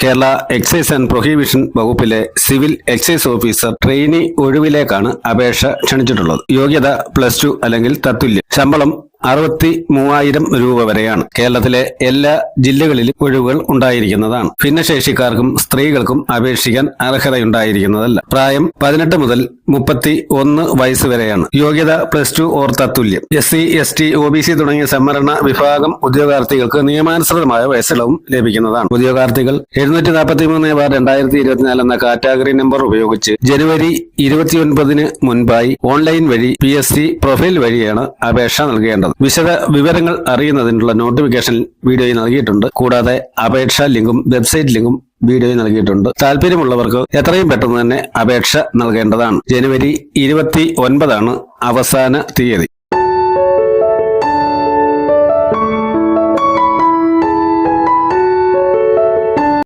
Kerala excise and prohibition വകുപ്പിലെ civil excise officer trainee ഒഴിവിലേക്കാണ് അപേക്ഷ ക്ഷണിച്ചിട്ടുള്ളത്. യോഗ്യത പ്ലസ് ടു അല്ലെങ്കിൽ തത്തുല്യം. ശമ്പളം അറുപത്തി മൂവായിരം രൂപ വരെയാണ് കേരളത്തിലെ എല്ലാ ജില്ലകളിലും ഒഴിവുകൾ ഉണ്ടായിരിക്കുന്നതാണ്. ഭിന്നശേഷിക്കാർക്കും സ്ത്രീകൾക്കും അപേക്ഷിക്കാൻ അർഹതയുണ്ടായിരിക്കുന്നതല്ല. പ്രായം പതിനെട്ട് മുതൽ മുപ്പത്തി ഒന്ന് വയസ്സ് വരെയാണ്. യോഗ്യത plus two or തത്തുല്യം. S C S T O B C തുടങ്ങിയ സംവരണ വിഭാഗം ഉദ്യോഗാർത്ഥികൾക്ക് നിയമാനുസൃതമായ വയസ്സിളവും ലഭിക്കുന്നതാണ്. ഉദ്യോഗാർത്ഥികൾ എഴുന്നൂറ്റി നാൽപ്പത്തി മൂന്ന് ബാർ രണ്ടായിരത്തി ഇരുപത്തിനാല് എന്ന കാറ്റഗറി നമ്പർ ഉപയോഗിച്ച് ജനുവരി ഇരുപത്തിയൊൻപതിന് മുൻപായി ഓൺലൈൻ വഴി പി എസ് സി പ്രൊഫൈൽ വഴിയാണ് അപേക്ഷ നൽകേണ്ടത്. വിശദ വിവരങ്ങൾ അറിയുന്നതിനുള്ള നോട്ടിഫിക്കേഷൻ വീഡിയോയിൽ നൽകിയിട്ടുണ്ട്. കൂടാതെ അപേക്ഷാ ലിങ്കും വെബ്സൈറ്റ് ലിങ്കും വീഡിയോയിൽ നൽകിയിട്ടുണ്ട്. താല്പര്യമുള്ളവർക്ക് എത്രയും പെട്ടെന്ന് തന്നെ അപേക്ഷ നൽകേണ്ടതാണ്. ജനുവരി ഇരുപത്തി ഒൻപതാണ് അവസാന തീയതി.